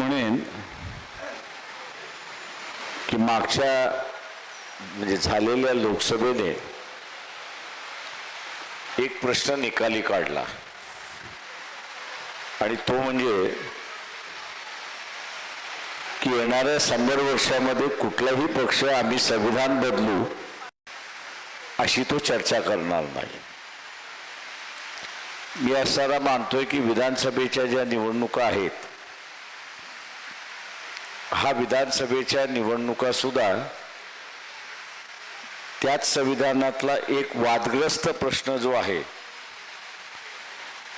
म्हणेन की मागच्या म्हणजे झालेल्या लोकसभेने एक प्रश्न निकाली काढला. आणि तो म्हणजे की येणाऱ्या शंभर वर्षामध्ये कुठलाही पक्ष आम्ही संविधान बदलू अशी तो चर्चा करणार नाही. मी असारा मानतोय की विधानसभेच्या ज्या निवडणुका आहेत हा विधानसभेच्या निवडणुका सुद्धा त्याच संविधानातला एक वादग्रस्त प्रश्न जो आहे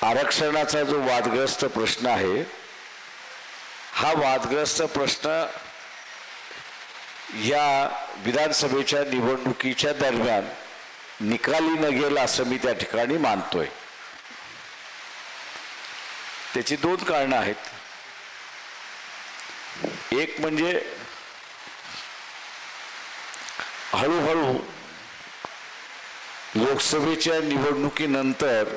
आरक्षणाचा जो वादग्रस्त प्रश्न आहे हा वादग्रस्त प्रश्न या विधानसभेच्या निवडणुकीच्या दरम्यान निकाली न गेला असं मी त्या ठिकाणी मानतोय. त्याची दोन कारणं आहेत. एक म्हणजे हळूहळू लोकसभेच्या निवडणुकीनंतर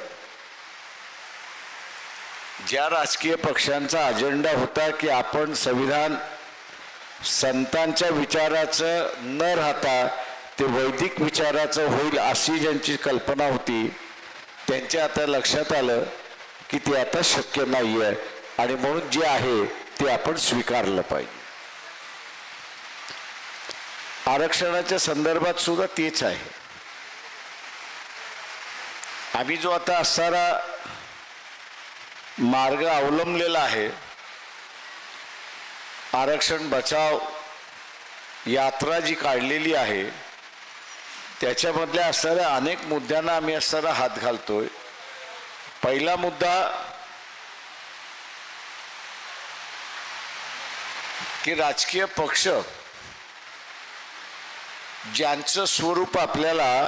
ज्या राजकीय पक्षांचा अजेंडा होता की आपण संविधान संतांच्या विचाराचं न राहता ते वैदिक विचाराचं होईल अशी ज्यांची कल्पना होती त्यांच्या आता लक्षात आलं की ते आता शक्य नाही आहे आणि म्हणून जे आहे ते आपण स्वीकारलं पाहिजे. आरक्षणाच्या संदर्भात सुद्धा तेच आहे. आम्ही जो आता असणारा मार्ग अवलंबलेला आहे आरक्षण बचाव यात्रा जी काढलेली आहे त्याच्यामधल्या असणाऱ्या अनेक मुद्द्यांना आम्ही असणारा हात घालतोय. पहिला मुद्दा की राजकीय पक्ष ज्यांचं स्वरूप आपल्याला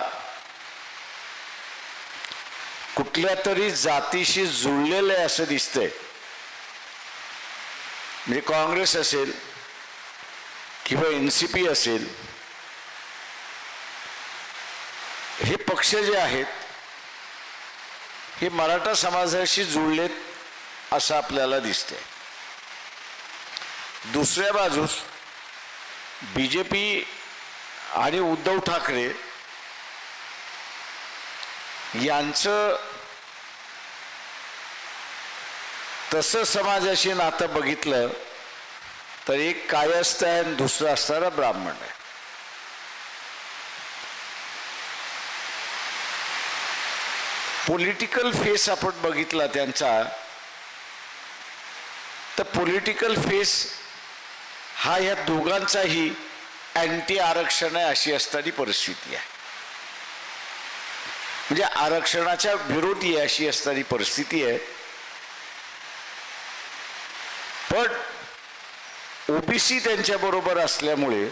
कुठल्या तरी जातीशी जुळलेलं आहे असं दिसतंय. म्हणजे काँग्रेस असेल किंवा एन सी पी असेल हे पक्ष जे आहेत हे मराठा समाजाशी जुळलेत असं आपल्याला दिसतंय. दुसऱ्या बाजूस बी जे पी आणि उद्धव ठाकरे यांचं तसं समाजाशी नातं बघितलं तर एक कायस्थ आहे आणि दुसरं असणारा ब्राह्मण आहे. पॉलिटिकल फेस आपण बघितला त्यांचा तर पॉलिटिकल फेस हा या दोघांचाही अँटी आरक्षण आहे अशी असणारी परिस्थिती आहे. म्हणजे आरक्षणाच्या विरोधी अशी असणारी परिस्थिती आहे. पण ओबीसी त्यांच्या बरोबर असल्यामुळे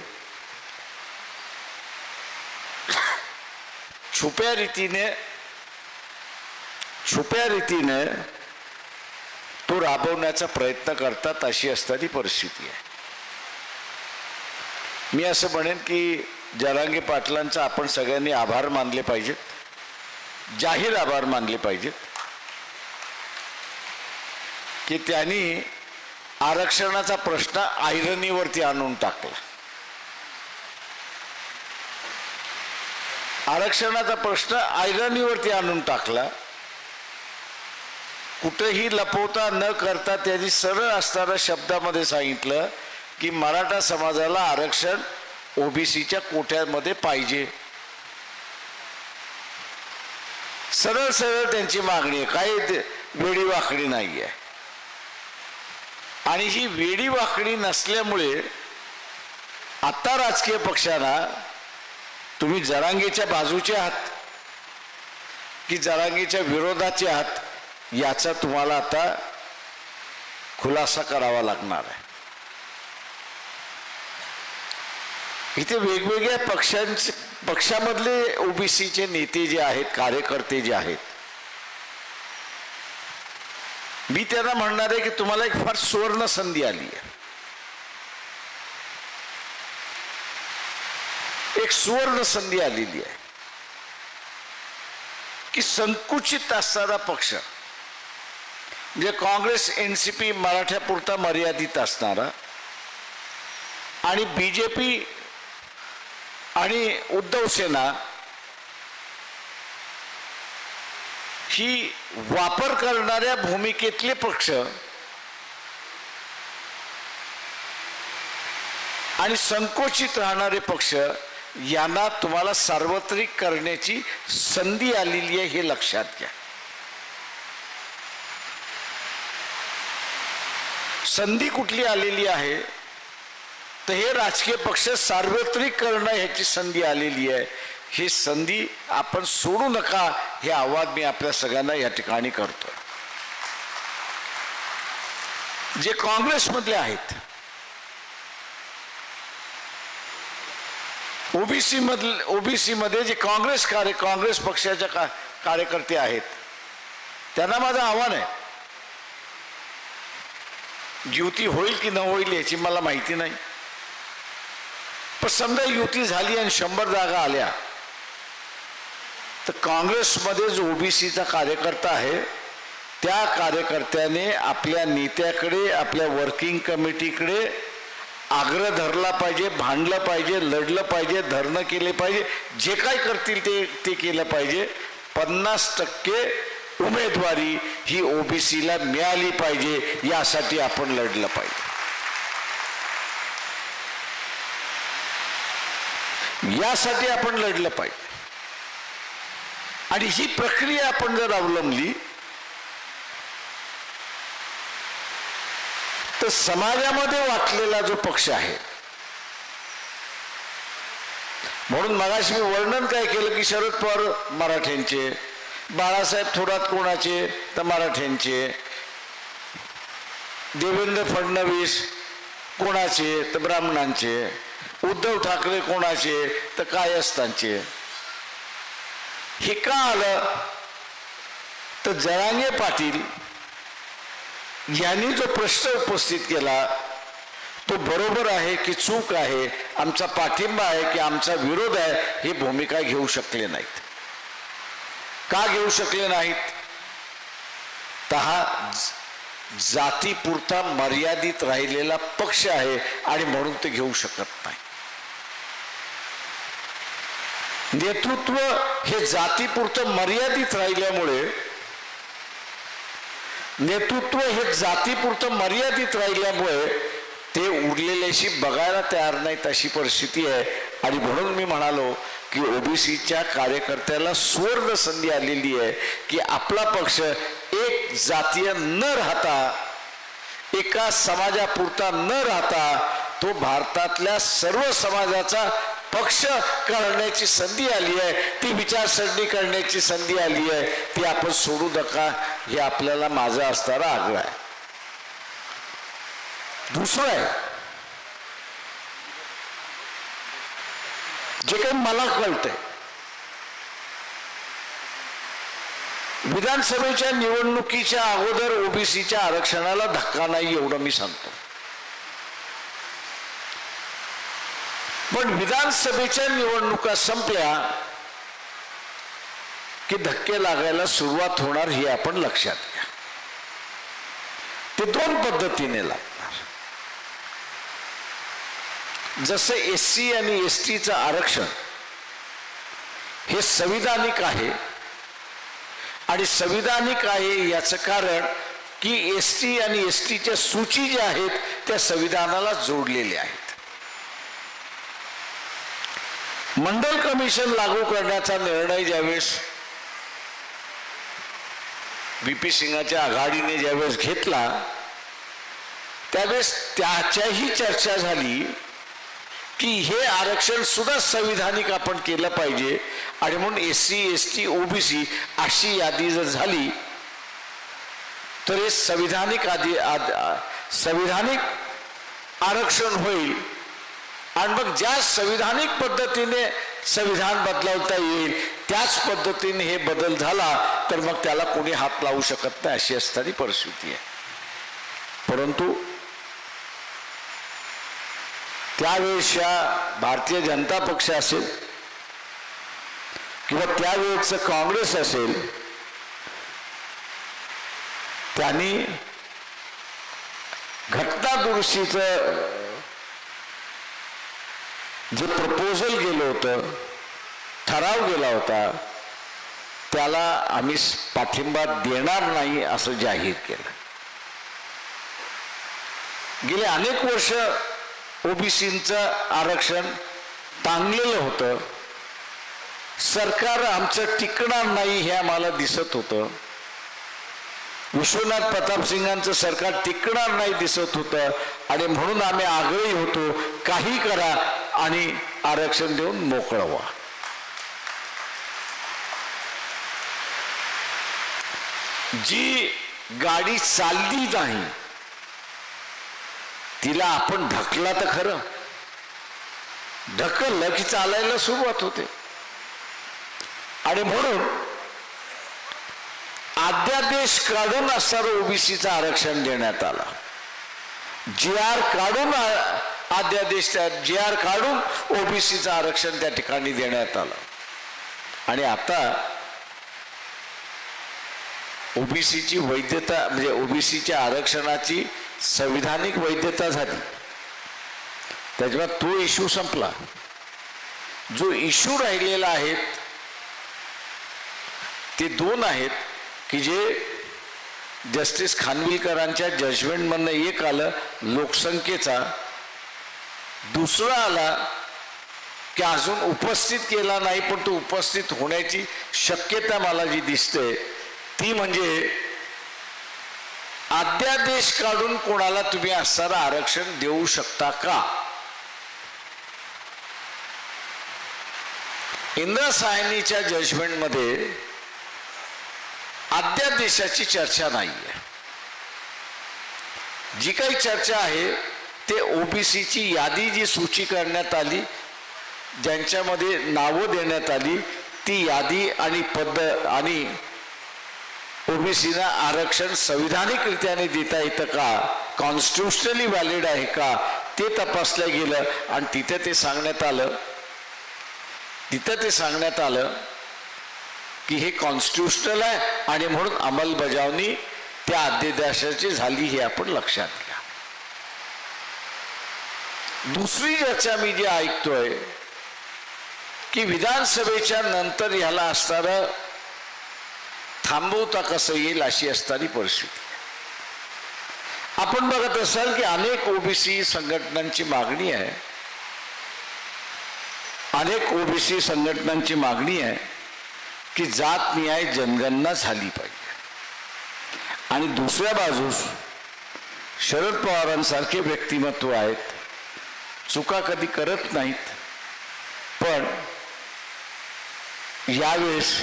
छुप्या रीतीने छुप्या रीतीने तो राबवण्याचा प्रयत्न करतात अशी असणारी परिस्थिती आहे. मी असं म्हणेन की जरांगे पाटलांचा आपण सगळ्यांनी आभार मानले पाहिजेत. जाहीर आभार मानले पाहिजेत. की त्यांनी आरक्षणाचा प्रश्न आयरनीवरती आणून टाकला. आरक्षणाचा प्रश्न आयरनीवरती आणून टाकला. कुठेही लपवता न करता त्यांनी सरळ असणाऱ्या शब्दामध्ये सांगितलं की मराठा समाजाला आरक्षण ओबीसीच्या कोट्यामध्ये पाहिजे. सरळ सरळ त्यांची मागणी आहे. काही वेडी वाकडी नाही आहे आणि ही वेडी वाकडी नसल्यामुळे आता राजकीय पक्षांना तुम्ही जरांगेच्या बाजूचे आहात की जरांगेच्या विरोधाचे आहात याचा तुम्हाला आता खुलासा करावा लागणार आहे. इथे वेगवेगळ्या पक्षांचे पक्षामधले ओबीसीचे नेते जे आहेत कार्यकर्ते जे आहेत मी त्यांना म्हणणार आहे की तुम्हाला एक फार सुवर्ण संधी आली आहे. एक सुवर्ण संधी आलेली आहे. की संकुचित असणारा पक्ष म्हणजे काँग्रेस एन सी पी मराठ्यापुरता मर्यादित असणारा आणि बी जे पी आणि उद्धव सेना ही वापर करणाऱ्या भूमिकेतले पक्ष आणि संकोचित राहणारे पक्ष यांना तुम्हाला सार्वत्रिक करण्याची संधी आलेली आहे हे लक्षात घ्या. संधी कुठली आलेली आहे? तर हे राजकीय पक्ष सार्वत्रिक करणं ह्याची संधी आलेली आहे. ही संधी आपण सोडू नका हे आवाज मी आपल्या सगळ्यांना या ठिकाणी करतो जे काँग्रेसमधले आहेत ओबीसी मधले ओबीसी मध्ये जे काँग्रेस कार्य काँग्रेस पक्षाच्या का कार्यकर्ते आहेत त्यांना माझं आव्हान आहे. युती होईल की न होईल याची मला माहिती नाही. पण समजा युती झाली आणि शंभर जागा आल्या तर काँग्रेसमध्ये जो ओबीसीचा कार्यकर्ता आहे त्या कार्यकर्त्याने आपल्या नेत्याकडे आपल्या वर्किंग कमिटीकडे आग्रह धरला पाहिजे भांडलं पाहिजे लढलं पाहिजे धरणं केले पाहिजे जे काय करतील ते ते केलं पाहिजे. पन्नास टक्के उमेदवारी ही ओबीसीला मिळाली पाहिजे यासाठी आपण लढलं पाहिजे. यासाठी आपण लढलं पाहिजे. आणि ही प्रक्रिया आपण जर अवलंबली तर समाजामध्ये वाटलेला जो पक्ष आहे म्हणून मगाशी मी वर्णन काय केलं की शरद पवार मराठ्यांचे बाळासाहेब थोरात कोणाचे तर मराठ्यांचे देवेंद्र फडणवीस कोणाचे तर ब्राह्मणांचे उद्धव ठाकरे कोणाचे? तर कायस्थांचे हे का आलं? तर जरांगे पाटील यांनी जो प्रश्न उपस्थित केला तो बरोबर आहे की चूक आहे? आमचा पाठिंबा आहे की आमचा विरोध आहे? ही भूमिका घेऊ शकले नाहीत. का घेऊ शकले नाहीत? तर हा जातीपुरता मर्यादित राहिलेला पक्ष आहे आणि म्हणून ते घेऊ शकत नाही. नेतृत्व हे जातीपुरतं मर्यादित राहिल्यामुळे नेतृत्व हे जातीपुरतं मर्यादित राहिल्यामुळे ते उरलेल्याशी बघायला तयार नाहीत अशी परिस्थिती आहे. आणि म्हणून मी म्हणालो की ओबीसीच्या कार्यकर्त्याला सुवर्ण संधी आलेली आहे की आपला पक्ष एक जातीय न राहता एका समाजापुरता न राहता तो भारतातल्या सर्व समाजाचा पक्ष करण्याची संधी आली आहे ती विचारसरणी करण्याची संधी आली आहे ती आपण सोडू नका हे आपल्याला माझा असणारा आग्रह आहे. दुसरं आहे जे काही मला कळतंय विधानसभेच्या निवडणुकीच्या अगोदर ओबीसीच्या आरक्षणाला धक्का नाही एवढं मी सांगतो. पण विधानसभेच्या निवडणुका संपल्या की धक्के लागायला सुरुवात होणार हे आपण लक्षात घ्या. ते दोन पद्धतीने लागणार. जसं एस सी आणि एस टीचं आरक्षण हे संविधानिक आहे आणि संविधानिक आहे याचं कारण की एस टी आणि एस टीच्या सूची ज्या आहेत त्या संविधानाला जोडलेल्या आहेत. मंडल कमिशन लागू करण्याचा निर्णय ज्यावेळेस बी पी सिंगाच्या आघाडीने ज्यावेळेस घेतला त्यावेळेस त्याच्याही चर्चा झाली की हे आरक्षण सुद्धा संविधानिक आपण केलं पाहिजे. आणि म्हणून S C S T OBC अशी यादी जर झाली तर हे संविधानिक आधी आद- आ- संविधानिक आरक्षण होईल. आणि मग ज्या संविधानिक पद्धतीने संविधान बदलवता येईल त्याच पद्धतीने हे बदल झाला तर मग त्याला कोणी हात लावू शकत नाही अशी असणारी परिस्थिती आहे. परंतु त्यावेळेसच्या भारतीय जनता पक्ष असेल किंवा त्यावेळेचं काँग्रेस असेल त्यांनी घटना दुरुस्तीचं जे प्रपोजल गेलं होतं ठराव गेला होता त्याला आम्ही पाठिंबा देणार नाही असं जाहीर केलं. गेले अनेक वर्ष ओबीसीचं आरक्षण ताणलेलं होतं. सरकार आमचं टिकणार नाही हे आम्हाला दिसत होतं. विश्वनाथ प्रतापसिंगांचं सरकार टिकणार नाही दिसत होतं. आणि म्हणून आम्ही आग्रही होतो काही करा आणि आरक्षण देऊन मोकळं व्हा जी गाडी चालली नाही तिला आपण ढकला तर खरं. ढकललं की चालायला सुरुवात होते. आणि म्हणून अध्यादेश काढून असणारं ओबीसीचं आरक्षण देण्यात आला. जी आर काढून अध्यादेश त्या जी आर काढून ओबीसीचं आरक्षण त्या ठिकाणी देण्यात आलं. आणि आता ओबीसीची वैधता म्हणजे ओबीसीच्या आरक्षणाची संविधानिक वैधता झाली. त्याच्यामुळे तो इश्यू संपला. जो इश्यू राहिलेला आहेत ते दोन आहेत की जे जस्टिस खानविलकरांच्या जजमेंटमधनं एक आलं लोकसंख्येचा दुसरा आला की अजून उपस्थित केला नाही पण तो उपस्थित होण्याची शक्यता मला जी दिसते ती म्हणजे अध्यादेश काढून कोणाला तुम्ही असणारं आरक्षण देऊ शकता का? इंदिरा सायनीच्या जजमेंटमध्ये अध्यादेशाची चर्चा नाही आहे जी काही चर्चा आहे ते ओबीसीची यादी जी सूची करण्यात आली ज्यांच्यामध्ये नावं देण्यात आली ती यादी आणि पद्धत आणि ओबीसीना आरक्षण संविधानिकरित्याने देता येतं का? कॉन्स्टिट्युशनली व्हॅलिड आहे का? ते तपासलं गेलं आणि तिथे ते सांगण्यात आलं. तिथं ते सांगण्यात आलं की हे कॉन्स्टिट्युशनल आहे आणि म्हणून अंमलबजावणी त्या अध्यादेशाची झाली हे आपण लक्षात दुसरी चर्चा मी जी ऐकतोय की विधानसभेच्या नंतर ह्याला असणारं थांबवता कसं येईल अशी असणारी परिस्थिती. आपण बघत असाल की अनेक ओबीसी संघटनांची मागणी आहे. अनेक ओबीसी संघटनांची मागणी आहे की जात न्याय जनगणना झाली पाहिजे. आणि दुसऱ्या बाजूस शरद पवारांसारखे व्यक्तिमत्व आहेत चुका कधी करत नाहीत. पण यावेळेस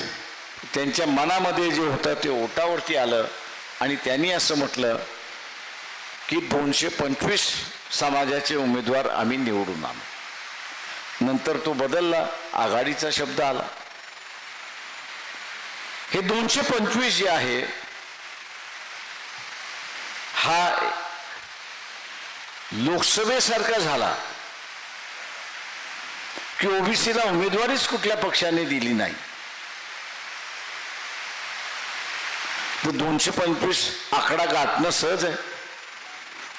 त्यांच्या मनामध्ये जे होतं ते ओटावरती आलं आणि त्यांनी असं म्हटलं की दोनशे पंचवीस समाजाचे उमेदवार आम्ही निवडून आणू. नंतर तो बदलला आघाडीचा शब्द आला. हे दोनशे पंचवीस जे आहे हा लोकसभेसारखा झाला. की ओबीसीला उमेदवारीच कुठल्या पक्षाने दिली नाही. तर दोनशे पंचवीस आकडा गाठणं सहज आहे.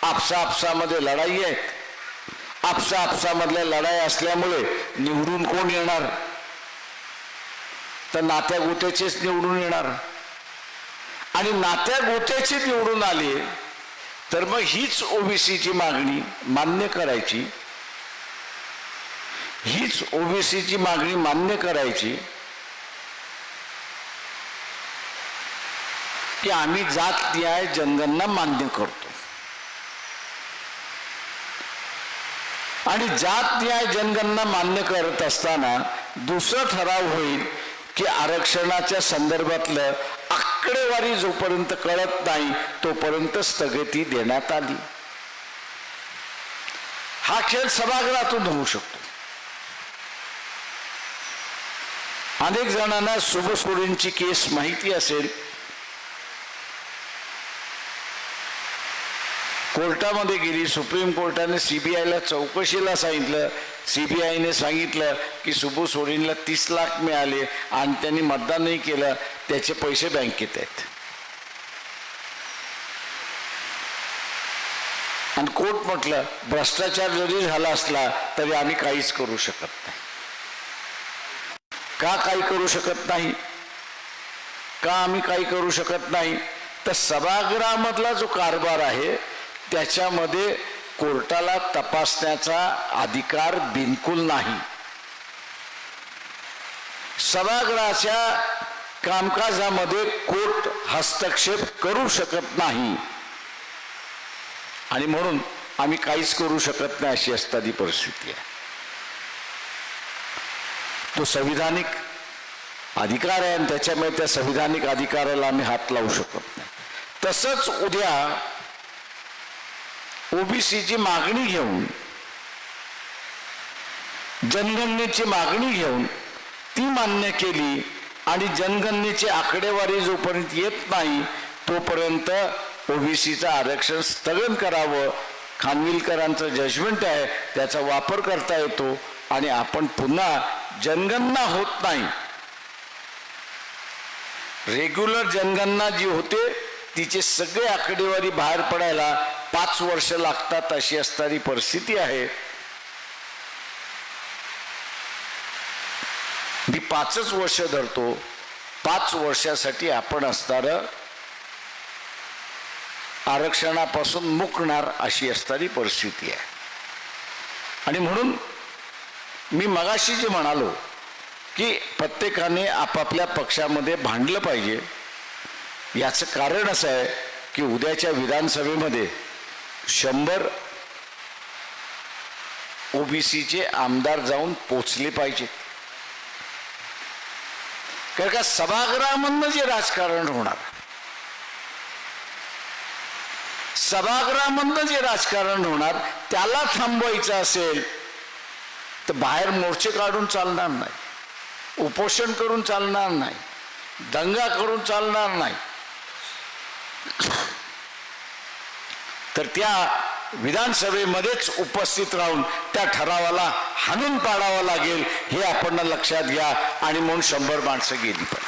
आपसा आपसामध्ये लढाई आहेत आपसा आपसामधल्या लढाई असल्यामुळे निवडून कोण येणार? तर नात्या गोत्याचेच निवडून येणार. आणि नात्या गोत्याचे निवडून आले तर मग हीच ओबीसीची मागणी मान्य करायची. हीच ओबीसीची मागणी मान्य करायची की आम्ही जात न्याय जनगणना मान्य करतो. आणि जात न्याय जनगणना मान्य करत असताना दुसरा ठराव होईल की आरक्षणाच्या संदर्भातलं आकडेवारी जोपर्यंत कळत नाही तोपर्यंत स्थगिती देण्यात आली. हा खेळ सभागृहातून होऊ शकतो. अनेक जणांना शुभसोडींची केस माहिती असेल. कोर्टामध्ये गेली सुप्रीम कोर्टाने सीबीआयला चौकशीला सांगितलं. सीबीआयने सांगितलं की सुबू सोडींला तीस लाख मिळाले आणि त्यांनी मतदान नाही केलं त्याचे पैसे बँकेत आहेत. आणि कोर्ट म्हटलं भ्रष्टाचार जरी झाला असला तरी आम्ही काहीच करू शकत नाही. का काही करू शकत नाही? का आम्ही काही करू शकत नाही? तर सभागृहामधला जो कारभार आहे त्याच्यामध्ये कोर्टाला तपासण्याचा अधिकार बिलकुल नाही. सभागृहाच्या कामकाजामध्ये कोर्ट हस्तक्षेप करू शकत नाही. आणि म्हणून आम्ही काहीच करू शकत नाही अशी असताना परिस्थिती आहे. तो संविधानिक अधिकार आहे आणि त्याच्यामुळे त्या संविधानिक अधिकाराला आम्ही हात लावू शकत नाही. तसंच उद्या ओबीसीची मागणी घेऊन जनगणनेची मागणी घेऊन ती मान्य केली आणि जनगणनेची आकडेवारी जोपर्यंत येत नाही तोपर्यंत ओबीसीचं आरक्षण स्थगन करावं. खानविलकरांचं जजमेंट आहे त्याचा वापर करता येतो आणि आपण पुन्हा जनगणना होत नाही. रेग्युलर जनगणना जी होते तिचे सगळे आकडेवारी बाहेर पडायला पाच वर्ष लागतात अशी असणारी परिस्थिती आहे. मी पाचच वर्ष धरतो. पाच वर्षासाठी आपण असणार आरक्षणापासून मुकणार अशी असणारी परिस्थिती आहे. आणि म्हणून मी मगाशी जे म्हणालो की प्रत्येकाने आपापल्या पक्षामध्ये भांडलं पाहिजे याचं कारण असं आहे की उद्याच्या विधानसभेमध्ये शंभर ओबीसीचे आमदार जाऊन पोचले पाहिजेत कारण का सभागृहामधनं जे राजकारण होणार सभागृहामधनं जे राजकारण होणार त्याला थांबवायचं असेल तर बाहेर मोर्चे काढून चालणार नाही. उपोषण करून चालणार नाही. दंगा करून चालणार नाही. तर त्या विधानसभेमध्येच उपस्थित राहून त्या ठरावाला हाणून पाडावं लागेल हे आपण लक्षात घ्या आणि म्हणून शंभर माणसं गेली पण.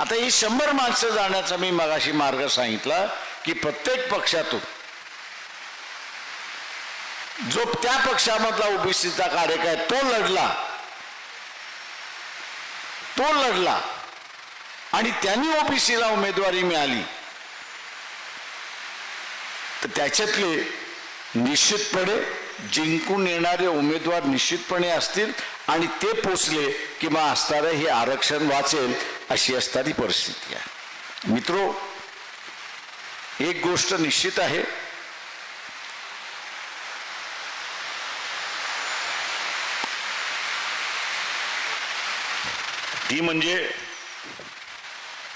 आता ही शंभर माणसं जाण्याचा मी मगाशी मार्ग सांगितला की प्रत्येक पक्षातून जो त्या पक्षामधला ओबीसीचा कार्यक आहे. तो लढला. तो लढला. आणि त्यांनी ओबीसीला उमेदवारी मिळाली. तर त्याच्यातले निश्चितपणे जिंकून येणारे उमेदवार निश्चितपणे असतील आणि ते पोचले किंवा असणारं हे आरक्षण वाचेल अशी असणारी परिस्थिती आहे. मित्रो एक गोष्ट निश्चित आहे. ती म्हणजे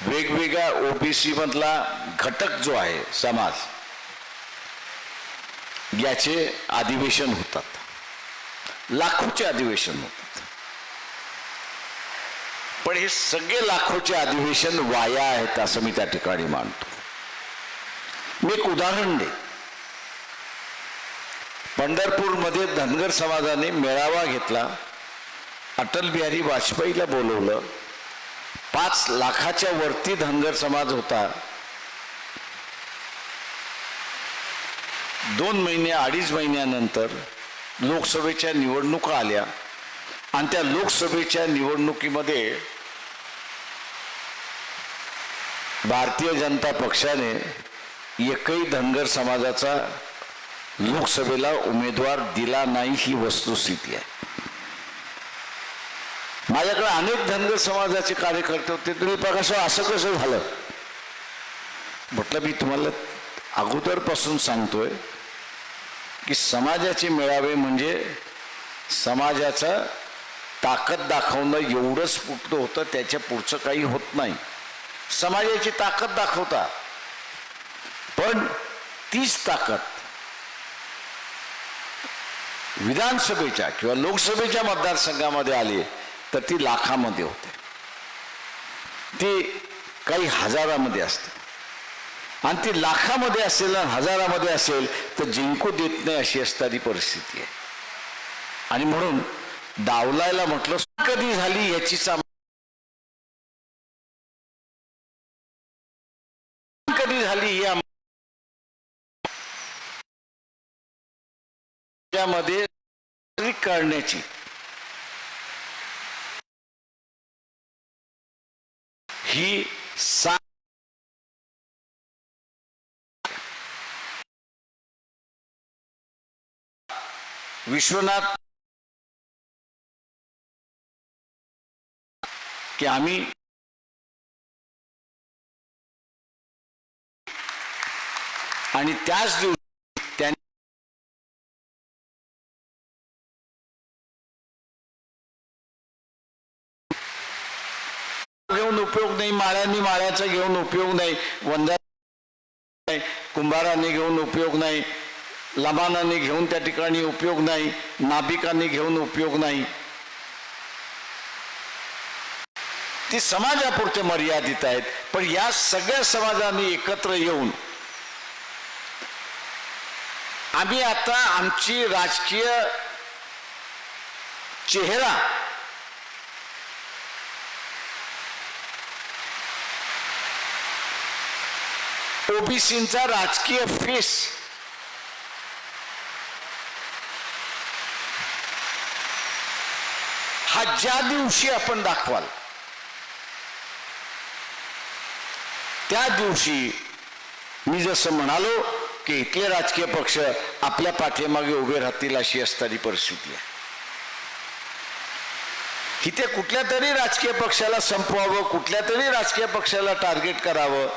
वेगवेगळ्या ओबीसी मधला घटक जो आहे समाज याचे अधिवेशन होतात. लाखोचे अधिवेशन होतात. पण हे सगळे लाखोचे अधिवेशन वाया आहेत असं मी त्या ठिकाणी मानतो. मी एक उदाहरण दे पंढरपूरमध्ये धनगर समाजाने मेळावा घेतला. अटल बिहारी वाजपेयीला बोलवलं. पाच लाखाच्या वरती धनगर समाज होता. दोन महिने अडीच महिन्यानंतर लोकसभेच्या निवडणुका आल्या. आणि त्या लोकसभेच्या निवडणुकीमध्ये भारतीय जनता पक्षाने एकही धनगर समाजाचा लोकसभेला उमेदवार दिला नाही ही वस्तुस्थिती आहे. माझ्याकडे अनेक धनगर समाजाचे कार्यकर्ते होते. तुम्ही बघा असं कसं झालं? म्हटलं मी तुम्हाला अगोदरपासून सांगतोय की समाजाचे मेळावे म्हणजे समाजाचा ताकद दाखवणं एवढंच पुरतं होतं त्याच्या पुढचं काही होत नाही. समाजाची ताकद दाखवता. पण तीच ताकद विधानसभेच्या किंवा लोकसभेच्या मतदारसंघामध्ये आली तर ती लाखामध्ये होते. ती काही हजारामध्ये असते. आणि ती लाखामध्ये असेल आणि हजारामध्ये असेल तर जिंकू देत नाही अशी असणारी परिस्थिती आहे. आणि म्हणून डावलायला म्हटलं कधी झाली याची साम कधी झाली ही आम- त्यामध्ये करण्याची. ही सा विश्वनाथ की आम्ही आणि त्याच दिवशी उपयोग नाही माळ्यांनी माळ्याचा घेऊन उपयोग नाही वंदा कुंभारांनी घेऊन उपयोग नाही लबानांनी घेऊन त्या ठिकाणी उपयोग नाही नाभिकांनी घेऊन उपयोग नाही. ती समाजापुरते मर्यादित आहेत पण या सगळ्या समाजाने एकत्र येऊन आम्ही आता आमची राजकीय चेहरा ओबीसींचा राजकीय फीस. हा ज्या दिवशी आपण दाखवाल त्या दिवशी मी जसं म्हणालो की इथले राजकीय पक्ष आपल्या पाठीमागे उभे राहतील अशी असणारी परिस्थिती आहे. इथे कुठल्या तरी राजकीय पक्षाला संपवावं कुठल्या तरी राजकीय पक्षाला टार्गेट करावं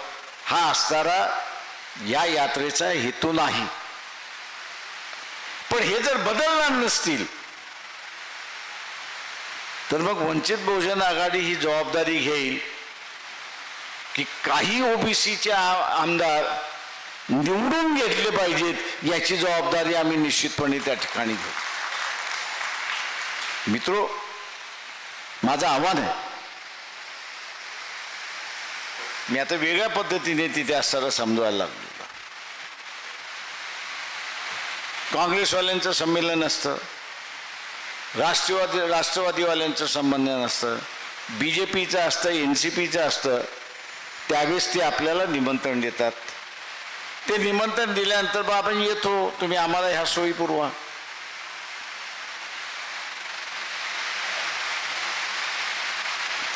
हा असणारा या यात्रेचा हेतू नाही. पण हे जर बदलणार नसतील तर मग वंचित बहुजन आघाडी ही जबाबदारी घेईल की काही ओबीसीचे आमदार निवडून घेतले पाहिजेत याची जबाबदारी आम्ही निश्चितपणे त्या ठिकाणी घेऊ. मित्रो माझं आव्हान आहे मी आता वेगळ्या पद्धतीने तिथे असताना समजवायला लागलो. काँग्रेसवाल्यांचं संमेलन असतं. राष्ट्रवादी राष्ट्रवादीवाल्यांचं संबंध नसतं. बी जे पीचं असतं एन सी पीचं असतं. त्यावेळेस ते आपल्याला निमंत्रण देतात. ते निमंत्रण दिल्यानंतर बा आपण येतो. तुम्ही आम्हाला ह्या सोयी पुरवा.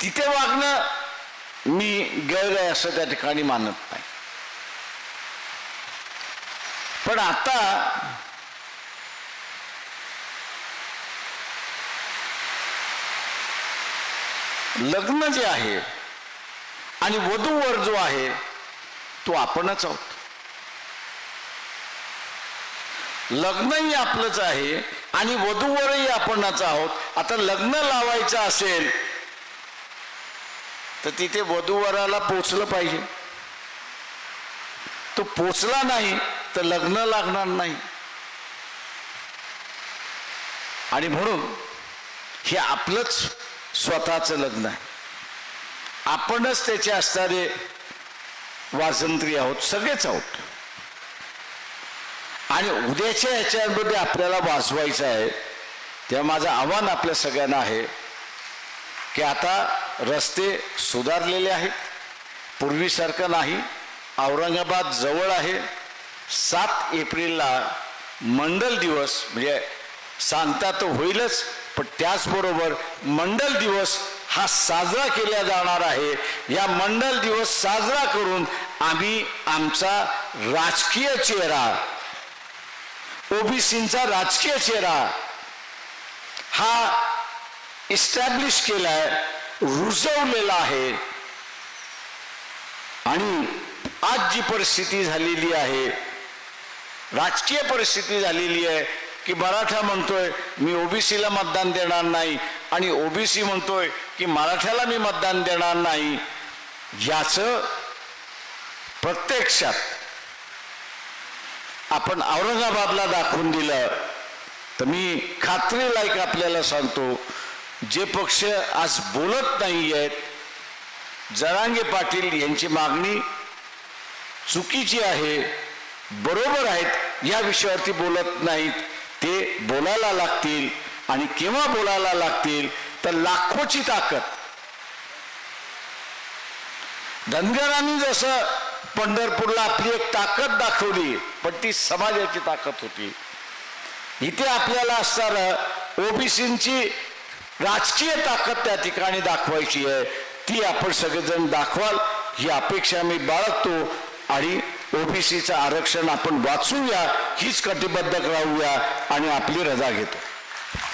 तिथे वागणं मी गैर आहे असं त्या ठिकाणी मानत नाही. पण आता लग्न जे आहे आणि वधूवर जो आहे तो आपणच आहोत. लग्नही आपलंच आहे आणि वधूवरही आपणच आहोत. आता लग्न लावायचं असेल तर तिथे वधूवराला पोचलं पाहिजे. तो पोचला नाही तर लग्न लागणार नाही. आणि म्हणून हे आपलंच स्वतःचं लग्न आहे. आपणच त्याचे असणारे वाजंत्री आहोत सगळेच आहोत. आणि उद्याच्या ह्याच्यामध्ये आपल्याला वाजवायचं आहे तेव्हा माझं आव्हान आपल्या सगळ्यांना आहे की आता रस्ते सुधारलेले आहेत. पूर्वीसारखं नाही. औरंगाबाद जवळ आहे. सात एप्रिलला मंडल दिवस म्हणजे सांगता तर होईलच पण त्याचबरोबर मंडल दिवस हा साजरा केला जाणार आहे. या मंडल दिवस साजरा करून आम्ही आमचा राजकीय चेहरा ओबीसींचा राजकीय चेहरा हा इस्टॅब्लिश केलाय. रुजवलेला आहे. आणि आज जी परिस्थिती झालेली आहे राजकीय परिस्थिती झालेली आहे की मराठा म्हणतोय मी ओबीसीला मतदान देणार नाही आणि ओबीसी म्हणतोय की मराठ्याला मी मतदान देणार नाही याचं प्रत्यक्षात आपण औरंगाबादला दाखवून दिलं. तर मी खात्रीलायक आपल्याला सांगतो जे पक्ष आज बोलत नाही आहेत जरांगे पाटील यांची मागणी चुकीची आहे बरोबर आहेत या विषयावरती बोलत नाहीत ते बोलायला लागतील आणि केव्हा बोलायला लागतील तर लाखोची ताकद. धनगरांनी जसं पंढरपूरला आपली एक ताकद दाखवली पण ती समाजाची ताकद होती. इथे आपल्याला असणारं ओबीसींची राजकीय ताकद त्या ठिकाणी दाखवायची आहे. ती आपण सगळेजण दाखवाल ही अपेक्षा मी बाळगतो आणि ओबीसीचं आरक्षण आपण वाचूया हीच कटिबद्ध राहूया आणि आपली रजा घेतो.